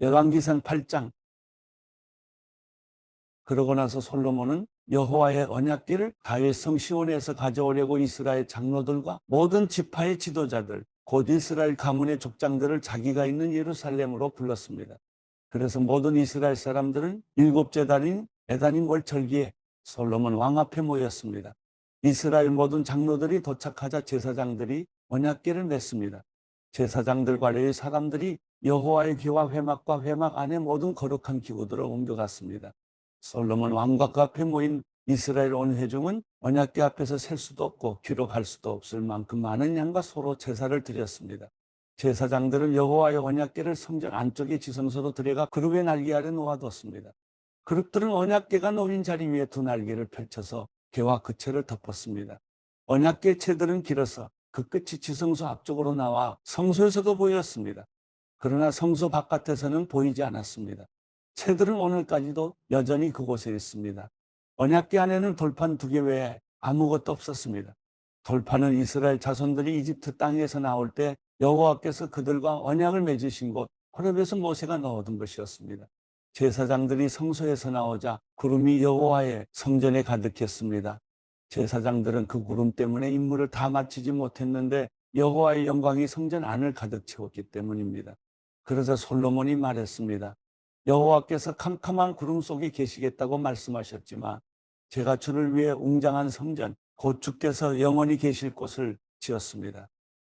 열왕기상 8장 그러고 나서 솔로몬은 여호와의 언약궤를 다윗 성 시온에서 가져오려고 이스라엘 장로들과 모든 지파의 지도자들 곧 이스라엘 가문의 족장들을 자기가 있는 예루살렘으로 불렀습니다. 그래서 모든 이스라엘 사람들은 일곱째 달인 에단인 월절기에 솔로몬 왕 앞에 모였습니다. 이스라엘 모든 장로들이 도착하자 제사장들이 언약궤를 냈습니다. 제사장들과 레위 사람들이 여호와의 귀와 회막과 회막 안에 모든 거룩한 기구들을 옮겨갔습니다. 솔로몬 왕과 그 앞에 모인 이스라엘 온 회중은 언약궤 앞에서 셀 수도 없고 기록할 수도 없을 만큼 많은 양과 서로 제사를 드렸습니다. 제사장들은 여호와의 언약궤를 성전 안쪽의 지성소로 들여가 그룹의 날개 아래 놓아뒀습니다. 그룹들은 언약궤가 놓인 자리 위에 두 날개를 펼쳐서 궤와 그 채를 덮었습니다. 언약궤 채들은 길어서 그 끝이 지성소 앞쪽으로 나와 성소에서도 보였습니다. 그러나 성소 바깥에서는 보이지 않았습니다. 채들은 오늘까지도 여전히 그곳에 있습니다. 언약궤 안에는 돌판 두 개 외에 아무것도 없었습니다. 돌판은 이스라엘 자손들이 이집트 땅에서 나올 때 여호와께서 그들과 언약을 맺으신 곳 호렙에서 모세가 넣어둔 것이었습니다. 제사장들이 성소에서 나오자 구름이 여호와의 성전에 가득했습니다. 제사장들은 그 구름 때문에 임무를 다 마치지 못했는데 여호와의 영광이 성전 안을 가득 채웠기 때문입니다. 그러자 솔로몬이 말했습니다. 여호와께서 캄캄한 구름 속에 계시겠다고 말씀하셨지만 제가 주를 위해 웅장한 성전 곧 주께서 영원히 계실 곳을 지었습니다.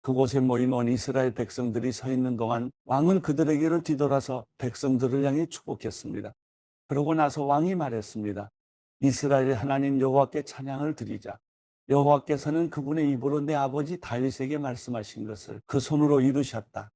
그곳에 모인 온 이스라엘 백성들이 서 있는 동안 왕은 그들에게로 뒤돌아서 백성들을 향해 축복했습니다. 그러고 나서 왕이 말했습니다. 이스라엘의 하나님 여호와께 찬양을 드리자. 여호와께서는 그분의 입으로 내 아버지 다윗에게 말씀하신 것을 그 손으로 이루셨다.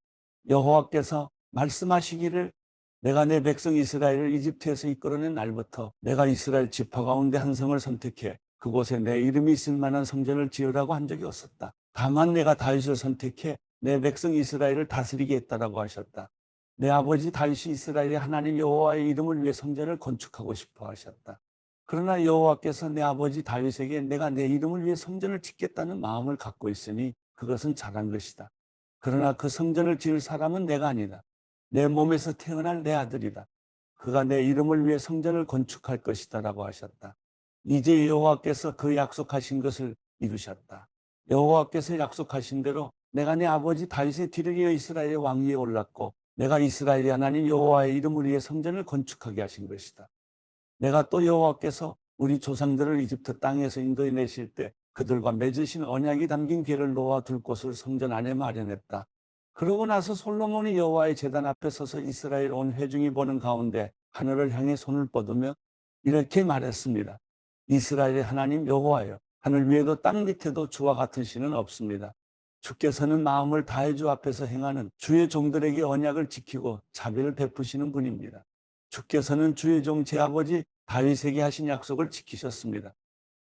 여호와께서 말씀하시기를 내가 내 백성 이스라엘을 이집트에서 이끌어낸 날부터 내가 이스라엘 지파 가운데 한 성을 선택해 그곳에 내 이름이 있을 만한 성전을 지으라고 한 적이 없었다. 다만 내가 다윗을 선택해 내 백성 이스라엘을 다스리게 했다라고 하셨다. 내 아버지 다윗이 이스라엘의 하나님 여호와의 이름을 위해 성전을 건축하고 싶어 하셨다. 그러나 여호와께서 내 아버지 다윗에게 내가 내 이름을 위해 성전을 짓겠다는 마음을 갖고 있으니 그것은 잘한 것이다. 그러나 그 성전을 지을 사람은 내가 아니다. 내 몸에서 태어날 내 아들이다. 그가 내 이름을 위해 성전을 건축할 것이다 라고 하셨다. 이제 여호와께서 그 약속하신 것을 이루셨다. 여호와께서 약속하신 대로 내가 내 아버지 다윗의 뒤를 이어 이스라엘의 왕위에 올랐고 내가 이스라엘의 하나님 여호와의 이름을 위해 성전을 건축하게 하신 것이다. 내가 또 여호와께서 우리 조상들을 이집트 땅에서 인도해 내실 때 그들과 맺으신 언약이 담긴 궤를 놓아 둘 곳을 성전 안에 마련했다. 그러고 나서 솔로몬이 여호와의 제단 앞에 서서 이스라엘 온 회중이 보는 가운데 하늘을 향해 손을 뻗으며 이렇게 말했습니다. 이스라엘의 하나님 여호와여 하늘 위에도 땅 밑에도 주와 같은 신은 없습니다. 주께서는 마음을 다해 주 앞에서 행하는 주의 종들에게 언약을 지키고 자비를 베푸시는 분입니다. 주께서는 주의 종 제 아버지 다윗에게 하신 약속을 지키셨습니다.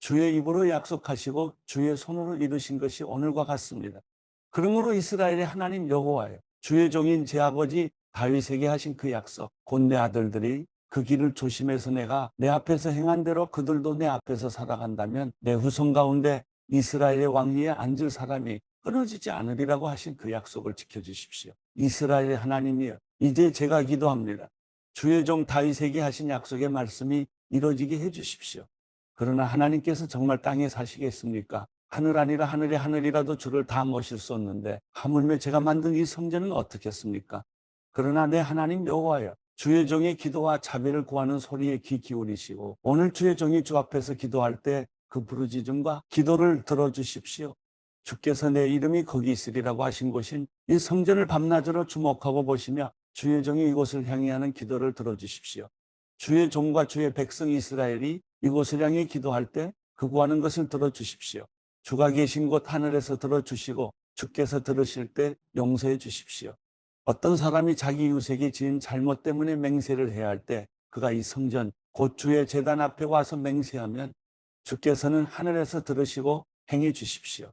주의 입으로 약속하시고 주의 손으로 이루신 것이 오늘과 같습니다. 그러므로 이스라엘의 하나님 여호와여 주의 종인 제 아버지 다윗에게 하신 그 약속 곧 내 아들들이 그 길을 조심해서 내가 내 앞에서 행한 대로 그들도 내 앞에서 살아간다면 내 후손 가운데 이스라엘의 왕위에 앉을 사람이 끊어지지 않으리라고 하신 그 약속을 지켜주십시오. 이스라엘의 하나님이여 이제 제가 기도합니다. 주의 종 다윗에게 하신 약속의 말씀이 이루어지게 해주십시오. 그러나 하나님께서 정말 땅에 사시겠습니까? 하늘 아니라 하늘의 하늘이라도 주를 다 모실 수 없는데 하물며 제가 만든 이 성전은 어떻겠습니까? 그러나 내 하나님 여호와여 주의 종의 기도와 자비를 구하는 소리에 귀 기울이시고 오늘 주의 종이 주 앞에서 기도할 때 그 부르짖음과 기도를 들어주십시오. 주께서 내 이름이 거기 있으리라고 하신 곳인 이 성전을 밤낮으로 주목하고 보시며 주의 종이 이곳을 향해 하는 기도를 들어주십시오. 주의 종과 주의 백성 이스라엘이 이곳을 향해 기도할 때 그 구하는 것을 들어주십시오. 주가 계신 곳 하늘에서 들어주시고 주께서 들으실 때 용서해 주십시오. 어떤 사람이 자기 이웃에게 지은 잘못 때문에 맹세를 해야 할 때 그가 이 성전 곧 주의 재단 앞에 와서 맹세하면 주께서는 하늘에서 들으시고 행해 주십시오.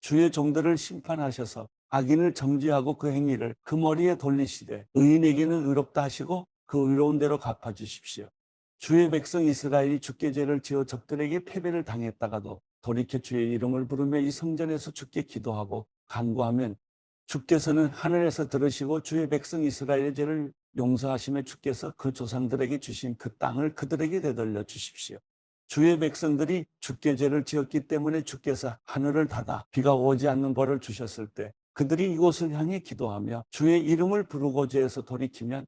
주의 종들을 심판하셔서 악인을 정죄하고 그 행위를 그 머리에 돌리시되 의인에게는 의롭다 하시고 그 의로운 대로 갚아 주십시오. 주의 백성 이스라엘이 주께 죄를 지어 적들에게 패배를 당했다가도 돌이켜 주의 이름을 부르며 이 성전에서 주께 기도하고 간구하면 주께서는 하늘에서 들으시고 주의 백성 이스라엘의 죄를 용서하심에 주께서 그 조상들에게 주신 그 땅을 그들에게 되돌려 주십시오. 주의 백성들이 주께 죄를 지었기 때문에 주께서 하늘을 닫아 비가 오지 않는 벌을 주셨을 때 그들이 이곳을 향해 기도하며 주의 이름을 부르고 죄에서 돌이키면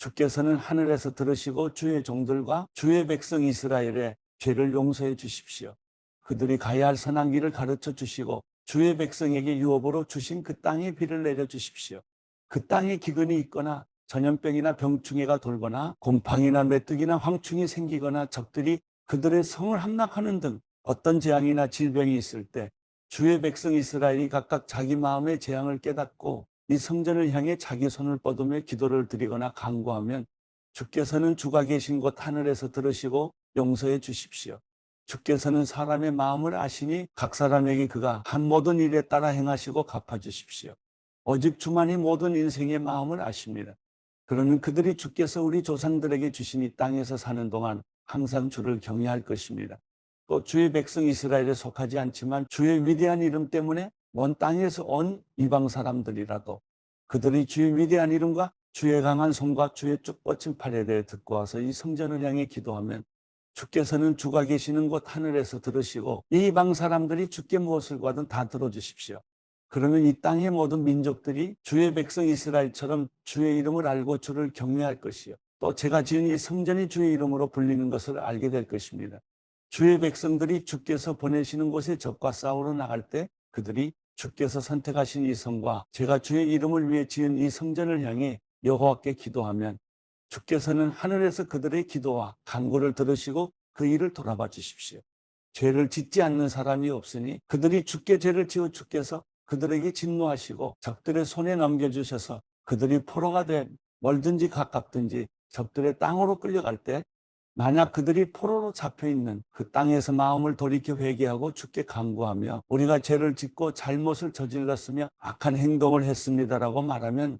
주께서는 하늘에서 들으시고 주의 종들과 주의 백성 이스라엘의 죄를 용서해 주십시오. 그들이 가야 할 선한 길을 가르쳐 주시고 주의 백성에게 유업으로 주신 그 땅에 비를 내려 주십시오. 그 땅에 기근이 있거나 전염병이나 병충해가 돌거나 곰팡이나 메뚜기나 황충이 생기거나 적들이 그들의 성을 함락하는 등 어떤 재앙이나 질병이 있을 때 주의 백성 이스라엘이 각각 자기 마음의 재앙을 깨닫고 이 성전을 향해 자기 손을 뻗으며 기도를 드리거나 간구하면 주께서는 주가 계신 곳 하늘에서 들으시고 용서해 주십시오. 주께서는 사람의 마음을 아시니 각 사람에게 그가 한 모든 일에 따라 행하시고 갚아주십시오. 오직 주만이 모든 인생의 마음을 아십니다. 그러는 그들이 주께서 우리 조상들에게 주신 이 땅에서 사는 동안 항상 주를 경외할 것입니다. 또 주의 백성 이스라엘에 속하지 않지만 주의 위대한 이름 때문에 먼 땅에서 온 이방 사람들이라도 그들이 주의 위대한 이름과 주의 강한 손과 주의 쭉 뻗친 팔에 대해 듣고 와서 이 성전을 향해 기도하면 주께서는 주가 계시는 곳 하늘에서 들으시고 이 이방 사람들이 주께 무엇을 구하든 다 들어주십시오. 그러면 이 땅의 모든 민족들이 주의 백성 이스라엘처럼 주의 이름을 알고 주를 경외할 것이요. 또 제가 지은 이 성전이 주의 이름으로 불리는 것을 알게 될 것입니다. 주의 백성들이 주께서 보내시는 곳에 적과 싸우러 나갈 때 그들이 주께서 선택하신 이 성과 제가 주의 이름을 위해 지은 이 성전을 향해 여호와께 기도하면 주께서는 하늘에서 그들의 기도와 간구를 들으시고 그 일을 돌아봐 주십시오. 죄를 짓지 않는 사람이 없으니 그들이 주께 죄를 지어 주께서 그들에게 진노하시고 적들의 손에 넘겨주셔서 그들이 포로가 돼 멀든지 가깝든지 적들의 땅으로 끌려갈 때 만약 그들이 포로로 잡혀 있는 그 땅에서 마음을 돌이켜 회개하고 주께 간구하며 우리가 죄를 짓고 잘못을 저질렀으며 악한 행동을 했습니다라고 말하면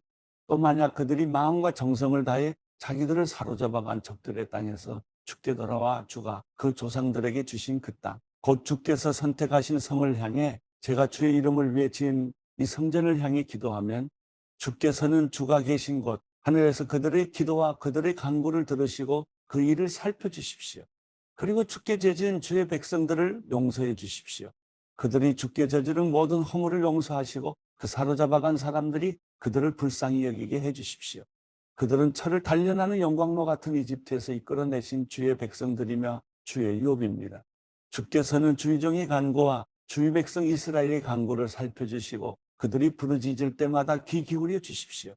또 만약 그들이 마음과 정성을 다해 자기들을 사로잡아간 적들의 땅에서 주께 돌아와 주가 그 조상들에게 주신 그 땅, 곧 주께서 선택하신 성을 향해 제가 주의 이름을 위해 지은 이 성전을 향해 기도하면 주께서는 주가 계신 곳 하늘에서 그들의 기도와 그들의 간구를 들으시고 그 일을 살펴주십시오. 그리고 주께 저지은 주의 백성들을 용서해 주십시오. 그들이 주께 저지른 모든 허물을 용서하시고 그 사로잡아간 사람들이 그들을 불쌍히 여기게 해 주십시오. 그들은 철을 단련하는 영광로 같은 이집트에서 이끌어내신 주의 백성들이며 주의 유업입니다. 주께서는 주의 종의 간구와 주의 백성 이스라엘의 간구를 살펴주시고 그들이 부르짖을 때마다 귀 기울여 주십시오.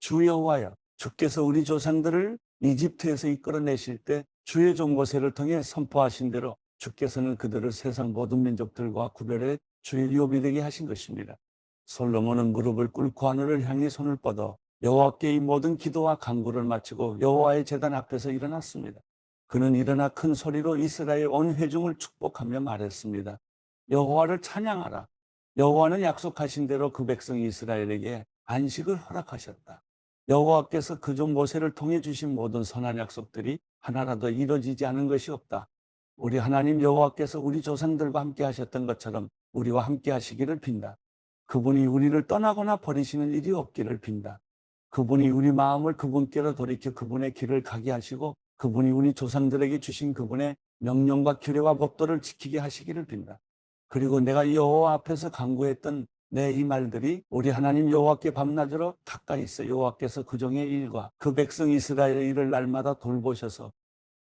주 여호와여 주께서 우리 조상들을 이집트에서 이끌어내실 때 주의 종고세를 통해 선포하신 대로 주께서는 그들을 세상 모든 민족들과 구별해 주의 유업이 되게 하신 것입니다. 솔로몬은 무릎을 꿇고 하늘을 향해 손을 뻗어 여호와께 이 모든 기도와 간구를 마치고 여호와의 제단 앞에서 일어났습니다. 그는 일어나 큰 소리로 이스라엘 온 회중을 축복하며 말했습니다. 여호와를 찬양하라. 여호와는 약속하신 대로 그 백성 이스라엘에게 안식을 허락하셨다. 여호와께서 그종 모세를 통해 주신 모든 선한 약속들이 하나라도 이루어지지 않은 것이 없다. 우리 하나님 여호와께서 우리 조상들과 함께 하셨던 것처럼 우리와 함께 하시기를 빈다. 그분이 우리를 떠나거나 버리시는 일이 없기를 빈다. 그분이 우리 마음을 그분께로 돌이켜 그분의 길을 가게 하시고 그분이 우리 조상들에게 주신 그분의 명령과 규례와 법도를 지키게 하시기를 빈다. 그리고 내가 여호와 앞에서 간구했던 내 이 말들이 우리 하나님 여호와께 밤낮으로 가까이 있어 여호와께서 그 종의 일과 그 백성 이스라엘의 일을 날마다 돌보셔서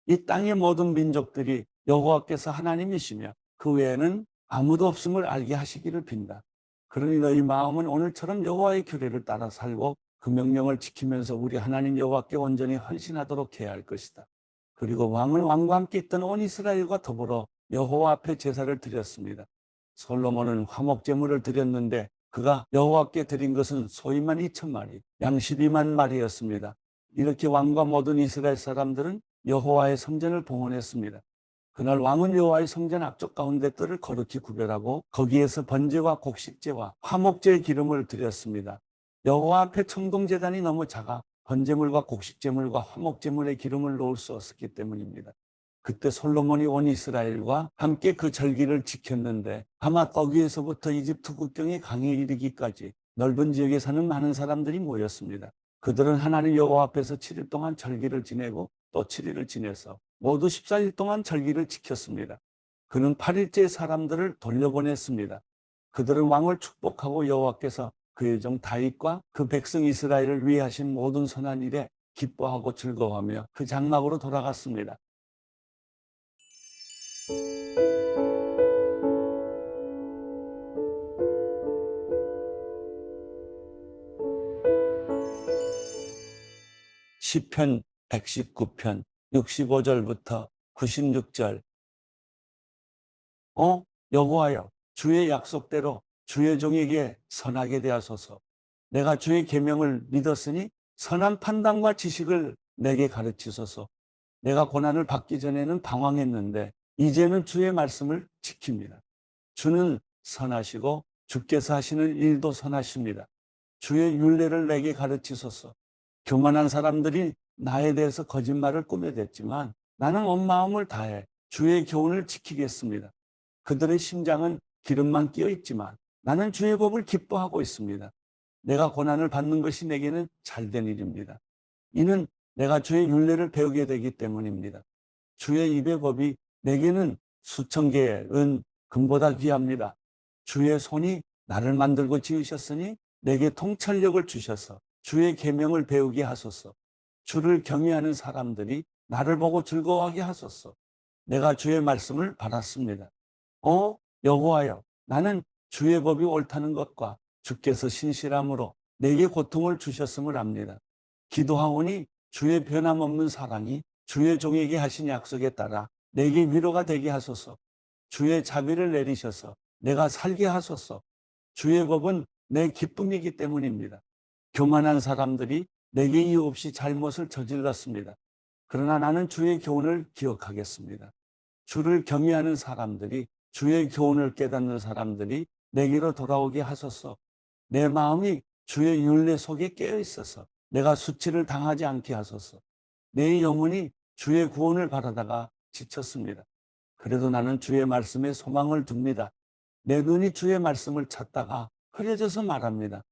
이 땅의 모든 민족들이 여호와께서 하나님이시며 그 외에는 아무도 없음을 알게 하시기를 빈다. 그러니 너희 마음은 오늘처럼 여호와의 규례를 따라 살고 그 명령을 지키면서 우리 하나님 여호와께 온전히 헌신하도록 해야 할 것이다. 그리고 왕은 왕과 함께 있던 온 이스라엘과 더불어 여호와 앞에 제사를 드렸습니다. 솔로몬은 화목 제물을 드렸는데 그가 여호와께 드린 것은 소이만 2천 마리, 양 12만 마리였습니다. 이렇게 왕과 모든 이스라엘 사람들은 여호와의 성전을 봉헌했습니다. 그날 왕은 여호와의 성전 앞쪽 가운데 뜰을 거룩히 구별하고 거기에서 번제와 곡식제와 화목제의 기름을 드렸습니다. 여호와 앞에 청동제단이 너무 작아 번제물과 곡식제물과 화목제물의 기름을 놓을 수 없었기 때문입니다. 그때 솔로몬이 온 이스라엘과 함께 그 절기를 지켰는데 아마 떡 위에서부터 이집트 국경의 강에 이르기까지 넓은 지역에 사는 많은 사람들이 모였습니다. 그들은 하나님 여호와 앞에서 7일 동안 절기를 지내고 또 7일을 지내서 모두 14일 동안 절기를 지켰습니다. 그는 8일째 사람들을 돌려보냈습니다. 그들은 왕을 축복하고 여호와께서 그의 종 다윗과 그 백성 이스라엘을 위해 하신 모든 선한 일에 기뻐하고 즐거워하며 그 장막으로 돌아갔습니다. 시편 119편 65절부터 96절. 어? 여호와여 주의 약속대로 주의 종에게 선하게 되하소서. 내가 주의 계명을 믿었으니 선한 판단과 지식을 내게 가르치소서. 내가 고난을 받기 전에는 방황했는데 이제는 주의 말씀을 지킵니다. 주는 선하시고 주께서 하시는 일도 선하십니다. 주의 윤례를 내게 가르치소서 교만한 사람들이 나에 대해서 거짓말을 꾸며댔지만 나는 온 마음을 다해 주의 교훈을 지키겠습니다. 그들의 심장은 기름만 끼어 있지만 나는 주의 법을 기뻐하고 있습니다. 내가 고난을 받는 것이 내게는 잘된 일입니다. 이는 내가 주의 윤례를 배우게 되기 때문입니다. 주의 입의 법이 내게는 수천 개의 은, 금보다 귀합니다. 주의 손이 나를 만들고 지으셨으니 내게 통찰력을 주셔서 주의 계명을 배우게 하소서. 주를 경외하는 사람들이 나를 보고 즐거워하게 하소서. 내가 주의 말씀을 받았습니다. 어, 여호와여, 나는 주의 법이 옳다는 것과 주께서 신실함으로 내게 고통을 주셨음을 압니다. 기도하오니 주의 변함없는 사랑이 주의 종에게 하신 약속에 따라 내게 위로가 되게 하소서. 주의 자비를 내리셔서 내가 살게 하소서. 주의 법은 내 기쁨이기 때문입니다. 교만한 사람들이 내게 이유 없이 잘못을 저질렀습니다. 그러나 나는 주의 교훈을 기억하겠습니다. 주를 경외하는 사람들이 주의 교훈을 깨닫는 사람들이 내게로 돌아오게 하소서. 내 마음이 주의 윤례 속에 깨어 있어서 내가 수치를 당하지 않게 하소서. 내 영혼이 주의 구원을 바라다가 지쳤습니다. 그래도 나는 주의 말씀에 소망을 둡니다. 내 눈이 주의 말씀을 찾다가 흐려져서 말합니다.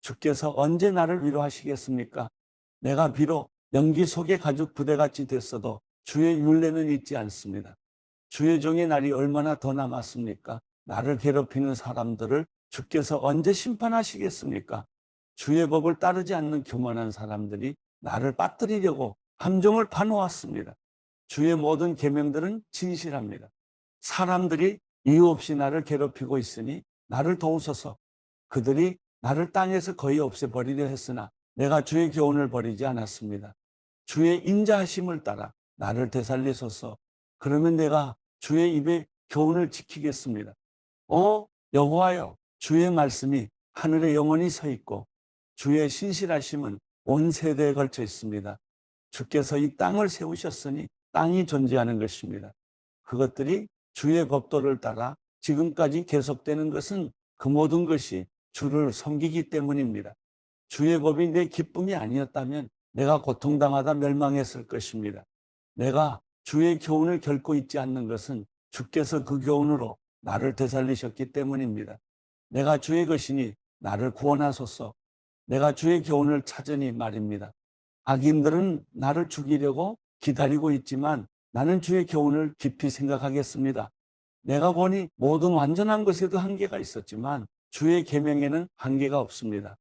주께서 언제 나를 위로하시겠습니까? 내가 비록 연기 속의 가죽 부대같이 됐어도 주의 윤례는 잊지 않습니다. 주의 종의 날이 얼마나 더 남았습니까? 나를 괴롭히는 사람들을 주께서 언제 심판하시겠습니까? 주의 법을 따르지 않는 교만한 사람들이 나를 빠뜨리려고 함정을 파놓았습니다. 주의 모든 계명들은 진실합니다. 사람들이 이유 없이 나를 괴롭히고 있으니 나를 도우소서. 그들이 나를 땅에서 거의 없애버리려 했으나 내가 주의 교훈을 버리지 않았습니다. 주의 인자하심을 따라 나를 되살리소서. 그러면 내가 주의 입의 교훈을 지키겠습니다. 어 여호와여 주의 말씀이 하늘에 영원히 서 있고 주의 신실하심은 온 세대에 걸쳐 있습니다. 주께서 이 땅을 세우셨으니 땅이 존재하는 것입니다. 그것들이 주의 법도를 따라 지금까지 계속되는 것은 그 모든 것이 주를 섬기기 때문입니다. 주의 법이 내 기쁨이 아니었다면 내가 고통당하다 멸망했을 것입니다. 내가 주의 교훈을 결코 잊지 않는 것은 주께서 그 교훈으로 나를 되살리셨기 때문입니다. 내가 주의 것이니 나를 구원하소서. 내가 주의 교훈을 찾으니 말입니다. 악인들은 나를 죽이려고 기다리고 있지만 나는 주의 교훈을 깊이 생각하겠습니다. 내가 보니 모든 완전한 것에도 한계가 있었지만 주의 계명에는 한계가 없습니다.